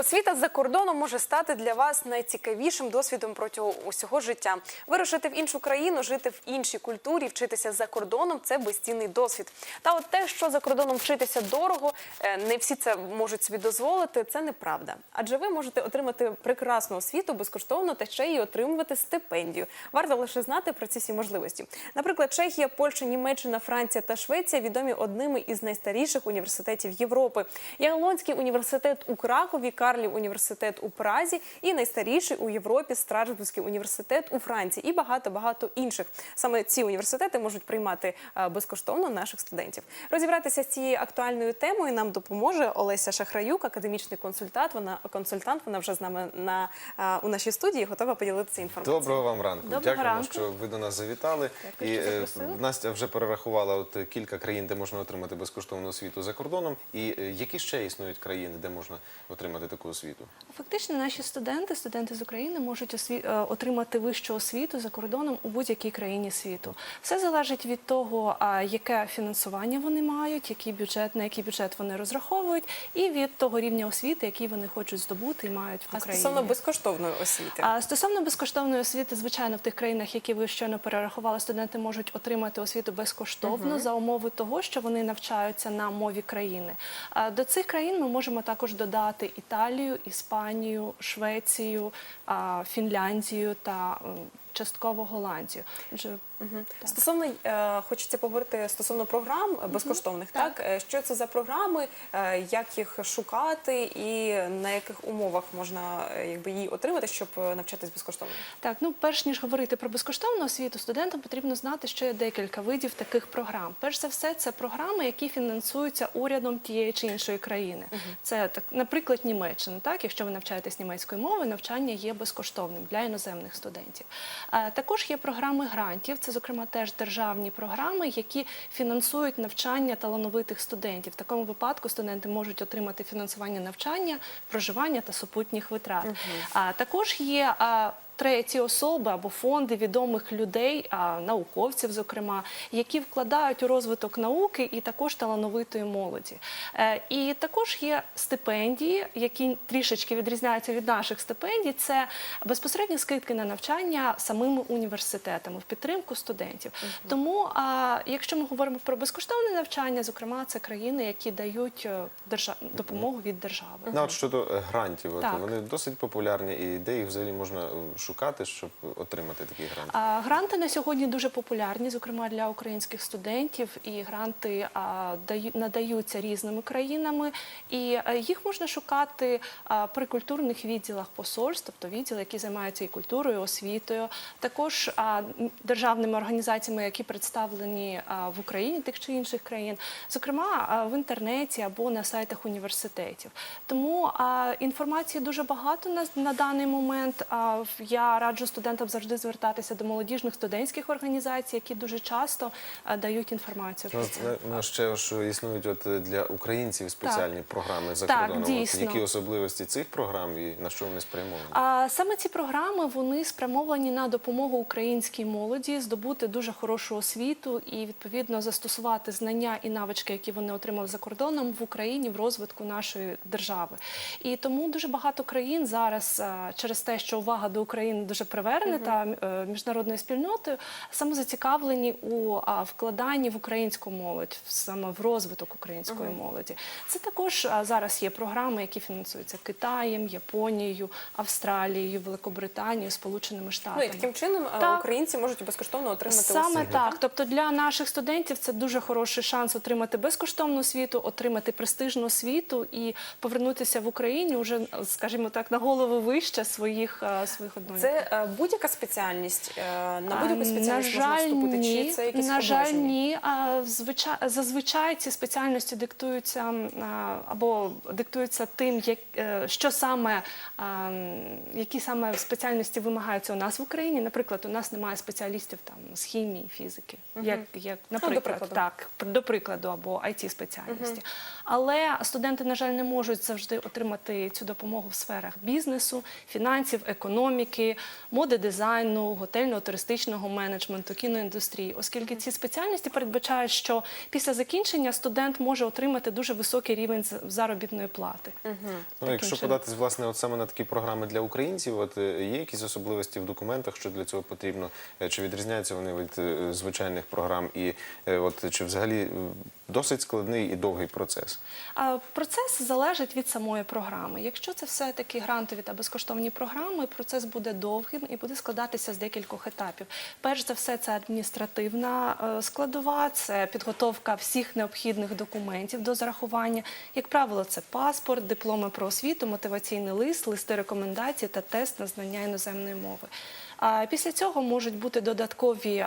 Освіта за кордоном може стати для вас найцікавішим досвідом протягом усього життя. Вирушити в іншу країну, жити в іншій культурі, вчитися за кордоном це безцінний досвід. Та от те, що за кордоном вчитися дорого, е, не всі це можуть собі дозволити. Це неправда. Адже ви можете отримати прекрасну освіту безкоштовно та ще й отримувати стипендію. Варто лише знати про ці всі можливості. Наприклад, Чехія, Польща, Німеччина, Франція та Швеція відомі одними із найстаріших університетів Європи. Яглонський університет у Кракові, Карлів університет у Празі і найстаріший у Європі Страсбурзький університет у Франції і багато багато інших. Саме ці університети можуть приймати е, безкоштовно наших студентів. Розібратися з цією актуальною темою нам допоможе Олеся Шахраюк, академічний консультант. Вона консультант. Вона вже з нами на е, у нашій студії готова поділитися інформацією. Доброго вам ранку. Доброго Дякуємо, ранку. що ви до нас завітали. Дякую, і е. Настя вже перерахувала от кілька країн, де можна отримати безкоштовну освіту за кордоном. І е, які ще існують країни, де можна отримати таку освіту? Фактично, наші студенти, студенти з України, можуть осві... е, отримати вищу освіту за кордоном у будь-якій країні світу. Все залежить від того, яке фінансування вони мають, який бюджет, на який бюджет вони розраховують, і від того рівня освіти, який вони хочуть здобути і мають в А Україні. стосовно безкоштовної освіти. А стосовно безкоштовної освіти, звичайно, в тих країнах, які ви щойно перерахували, студенти можуть отримати освіту безкоштовно за умови того, що вони навчаються на мові країни. А До цих країн ми можемо також додати Італію, Іспанію, Швецію, Фінляндію та частково Голландію. Так. Стосовно е, хочеться поговорити стосовно програм е, безкоштовних, так. Е, що це за програми, е, як їх шукати, і на яких умовах можна е, якби її отримати, щоб навчатись безкоштовно? Так, ну перш ніж говорити про безкоштовну освіту, студентам потрібно знати, що є декілька видів таких програм. Перш за все, це програми, які фінансуються урядом тієї чи іншої країни. Це так, наприклад, Німеччина. Так, якщо ви навчаєтесь німецькою мовою, навчання є безкоштовним для іноземних студентів. Е, Також є програми грантів. Це, зокрема, теж державні програми, які фінансують навчання талановитих студентів. В такому випадку студенти можуть отримати фінансування навчання, проживання та супутніх витрат. А також є треті особи або фонди відомих людей, а, науковців, зокрема, які вкладають у розвиток науки і також талановитої молоді. Е, І також є стипендії, які трішечки відрізняються від наших стипендій. Це безпосередні скидки на навчання самими університетами в підтримку студентів. Тому, а, якщо ми говоримо про безкоштовне навчання, зокрема, це країни, які дають е, держа- допомогу від держави. Ну, от щодо е, грантів, Так. вони досить популярні, і де їх взагалі можна шукати, щоб отримати такі гранти? А, Гранти на сьогодні дуже популярні, зокрема для українських студентів, і гранти а, даю- надаються різними країнами, і а, їх можна шукати а, при культурних відділах посольств, тобто відділи, які займаються і культурою, і освітою, також а, державними організаціями, які представлені а, в Україні тих чи інших країн, зокрема а, в інтернеті або на сайтах університетів. Тому а, інформації дуже багато на, на даний момент. А, в- я раджу студентам завжди звертатися до молодіжних студентських організацій, які дуже часто дають інформацію про Ну, це. ну, ще ж існують от е, для українців спеціальні програми за Так, кордоном. От дійсно. які особливості цих програм і на що вони спрямовані? А саме ці програми вони спрямовані на допомогу українській молоді здобути дуже хорошу освіту і відповідно застосувати знання і навички, які вони отримали за кордоном в Україні в розвитку нашої держави. І тому дуже багато країн зараз через те, що увага до України дуже привернена та е, міжнародною спільнотою, саме зацікавлені у вкладанні в українську молодь, саме в розвиток української молоді. Це також зараз є програми, які фінансуються Китаєм, Японією, Австралією, Великобританією, Сполученими Ну Штатами. і таким чином Так. українці можуть безкоштовно отримати Саме освіту. так. Тобто для наших студентів це дуже хороший шанс отримати безкоштовну освіту, отримати престижну освіту і повернутися в Україні вже, скажімо так, на голову вище своїх е, своїх однолітків. Це е, будь-яка спеціальність е, на будь-яку спеціальність на можна вступити, ні. чи це якісь на жаль, ні. А, звичай, зазвичай ці спеціальності диктуються або диктуються тим, як, е, що саме, які саме спеціальності вимагаються у нас в Україні. Наприклад, у нас немає спеціалістів там з хімії, фізики, як, як наприклад, прикладу. так, до прикладу, або it спеціальності. Але студенти, на жаль, не можуть завжди отримати цю допомогу в сферах бізнесу, фінансів, економіки. Напрямки моди дизайну, готельно-туристичного менеджменту, кіноіндустрії, оскільки ці спеціальності передбачають, що після закінчення студент може отримати дуже високий рівень заробітної плати. Ну, якщо чином. податись власне от саме на такі програми для українців, от е, є якісь особливості в документах, що для цього потрібно? Е, Чи відрізняються вони від е, звичайних програм? І от чи взагалі досить складний і довгий процес? А Процес залежить від самої програми. Якщо це все таки грантові та безкоштовні програми, процес буде довгим і буде складатися з декількох етапів. Перш за все, це адміністративна е, складова, це підготовка всіх необхідних документів до зарахування. Як правило, це паспорт, дипломи про освіту, мотиваційний лист, листи рекомендацій та тест на знання іноземної мови. Після цього можуть бути додаткові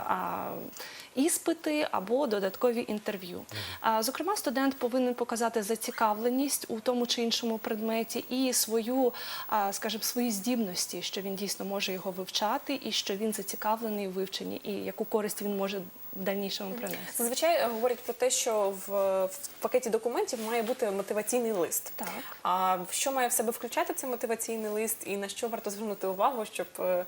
іспити або додаткові інтерв'ю. Зокрема, студент повинен показати зацікавленість у тому чи іншому предметі і свою, скажімо, свої здібності, що він дійсно може його вивчати, і що він зацікавлений у вивченні, і яку користь він може в дальнішому принести. Зазвичай е, говорять про те, що в, в пакеті документів має бути мотиваційний лист. Так. А що має в себе включати цей мотиваційний лист, і на що варто звернути увагу, щоб е,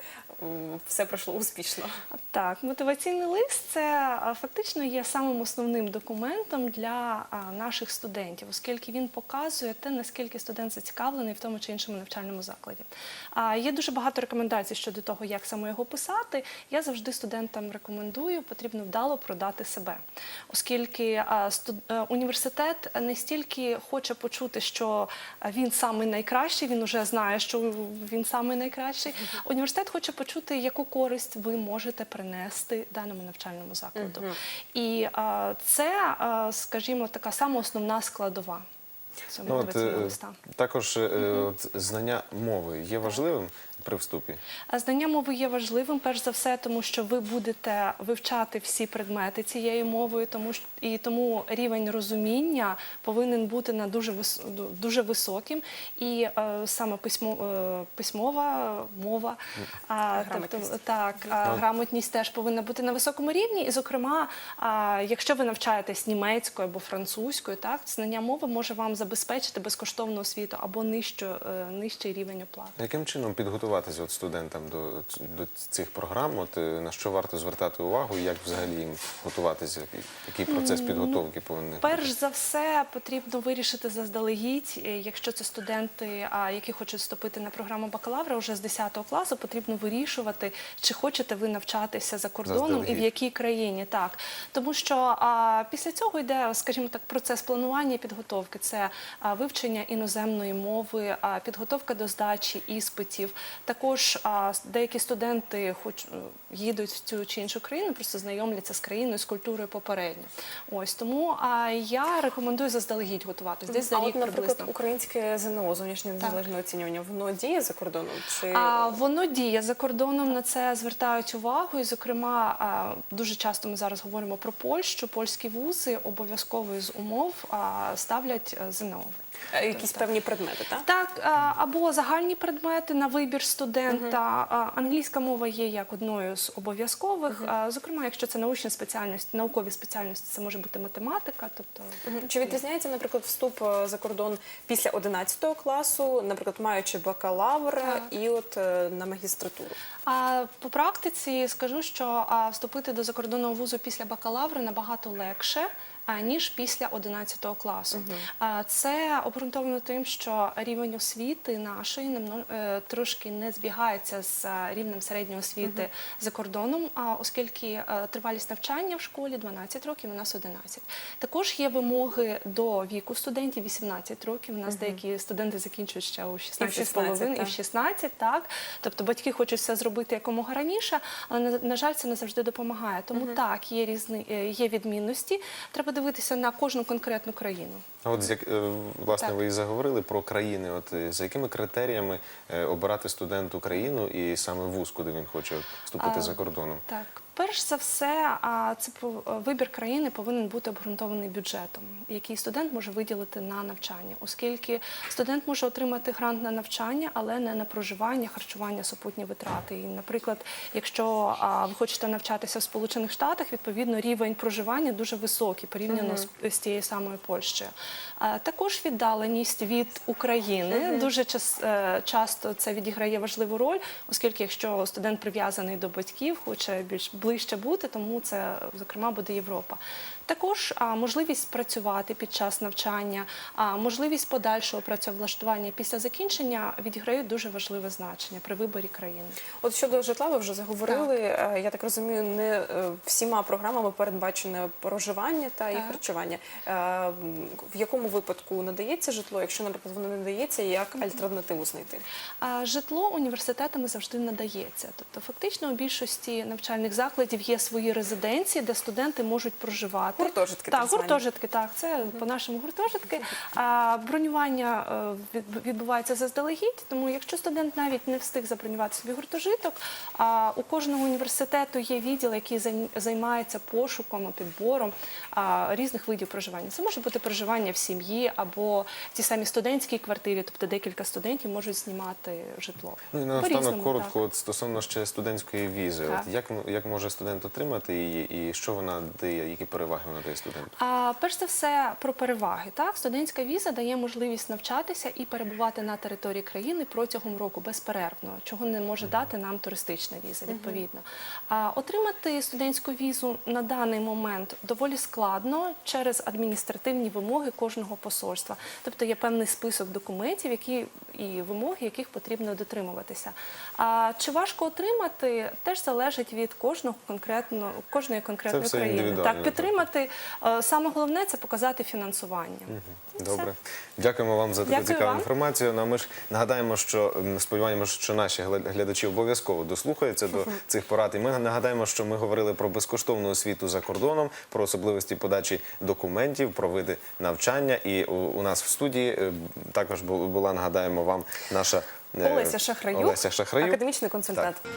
все пройшло успішно? Так, мотиваційний лист це а, фактично є самим основним документом для а, наших студентів, оскільки він показує те, наскільки студент зацікавлений в тому чи іншому навчальному закладі. А, Є дуже багато рекомендацій щодо того, як саме його писати. Я завжди студентам рекомендую, потрібно вдало продати себе, оскільки а, е, університет не стільки хоче почути, що він самий найкращий, він вже знає, що він самий найкращий. Університет хоче почути, яку користь ви можете принести даному навчальному закладу. І це, скажімо, така сама основна складова цього Ну, от, мотиваційного е, листа. також е, от, знання мови є важливим при вступі. Знання мови є важливим, перш за все, тому що ви будете вивчати всі предмети цією мовою, тому і тому рівень розуміння повинен бути на дуже вис, дуже високим. І е, саме письмо, е, письмова мова, а, тобто Грамотність. так, а, грамотність теж повинна бути на високому рівні. І, зокрема, а, якщо ви навчаєтесь німецькою або французькою, так знання мови може вам забезпечити безкоштовну освіту або нижчу, е, нижчий рівень оплати. Яким чином підготуватися от студентам до, до цих програм? От, е, на що варто звертати увагу, і як взагалі їм готуватися? Який процес підготовки повинен? Перш за все потрібно вирішити заздалегідь, е, якщо це студенти, а, які хочуть вступити на програму бакалавра вже з 10 класу, потрібно вирішувати, чи хочете ви навчатися за кордоном і в якій країні. Так тому що а, після цього йде, скажімо так, процес планування і підготовки. Це вивчення іноземної мови, підготовка до здачі іспитів. Також деякі студенти, хоч е, їдуть в цю чи іншу країну, просто знайомляться з країною, з культурою попередньо. Ось тому я рекомендую заздалегідь готуватись десь за рік от, наприклад, приблизно. українське ЗНО, зовнішнє незалежне оцінювання, воно діє за кордоном? Чи А, воно діє за кордоном, на це звертають увагу. І, зокрема, дуже часто ми зараз говоримо про Польщу. Польські вузи обов'язково з умов ставлять е, ЗНО. е, якісь певні предмети, так? Так, або загальні предмети на вибір студента. А, Англійська мова є як одною з обов'язкових. А, Зокрема, якщо це научна спеціальність, наукові спеціальності, це може бути математика. Тобто Мгм. Чи відрізняється, наприклад, вступ е, за кордон після 11 класу, наприклад, маючи бакалавр Так. і от е, на магістратуру? А по практиці скажу, що вступити до закордонного вузу після бакалавра набагато легше. Ніж після 11 класу. Це обґрунтовано тим, що рівень освіти нашої е, трошки не збігається з е, рівнем середньої освіти за кордоном, оскільки е, тривалість навчання в школі 12 років, у нас 11. Також є вимоги до віку студентів 18 років. У нас деякі студенти закінчують ще у 16 з і в так. 16, так. Тобто батьки хочуть все зробити якомога раніше, але на, жаль, це не завжди допомагає. Тому так, є різні є відмінності. Треба дивитися на кожну конкретну країну. А от з як е, власне Так. ви і заговорили про країни. От е, за якими критеріями е, обирати студенту країну і саме вуз, куди він хоче вступити А, за кордоном? Так, Перш за все, а, це вибір країни повинен бути обґрунтований бюджетом, який студент може виділити на навчання, оскільки студент може отримати грант на навчання, але не на проживання, харчування, супутні витрати. І, наприклад, якщо ви хочете навчатися в Сполучених Штатах, відповідно рівень проживання дуже високий порівняно з, з тією самою Польщею. Також віддаленість від України дуже час, е, часто це відіграє важливу роль, оскільки якщо студент прив'язаний до батьків, хоче більш ближче бути, тому це зокрема буде Європа. Також можливість працювати під час навчання, можливість подальшого працевлаштування після закінчення відіграють дуже важливе значення при виборі країни. От щодо житла, ви вже заговорили. Е, Я так розумію, не е, всіма програмами передбачене проживання та і харчування. Е, В якому випадку надається житло? Якщо, наприклад, воно не надається, як альтернативу знайти? Житло університетами завжди надається. Тобто, фактично, у більшості навчальних закладів є свої резиденції, де студенти можуть проживати. Гуртожитки, так, так звані. гуртожитки, так, це по-нашому гуртожитки. А бронювання е, відбувається заздалегідь, тому якщо студент навіть не встиг забронювати собі гуртожиток, а у кожного університету є відділ, який зай- займається пошуком, підбором а, різних видів проживання. Це може бути проживання в сім'ї або ті самі студентській квартирі, тобто декілька студентів можуть знімати житло. Ну і наостанок коротко, так. от стосовно ще студентської візи. От як, як може студент отримати її, і що вона дає, які переваги вона дає студенту? А перш за все про переваги. Так, студентська віза дає можливість навчатися і перебувати на території країни протягом року безперервно, чого не може дати нам туристична віза. Відповідно, а отримати студентську візу на даний момент доволі складно через адміністративні вимоги кожного посольства. Тобто є певний список документів, які і вимог, яких потрібно дотримуватися. А чи важко отримати, теж залежить від кожного конкретно кожної конкретної країни. Так, підтримати. е, Саме головне це показати фінансування. Все. Добре, дякуємо вам за таку Дякую цікаву вам. інформацію. Ну а ми ж нагадаємо, що сподіваємося, що наші гля- глядачі обов'язково дослухаються до цих порад. І ми нагадаємо, що ми говорили про безкоштовну освіту за кордоном, про особливості подачі документів, про види навчання. І у, у нас в студії е, також бу- була нагадаємо вам наша е, Олеся Шахраюк, Олеся Шахраюк. академічний консультант. Так.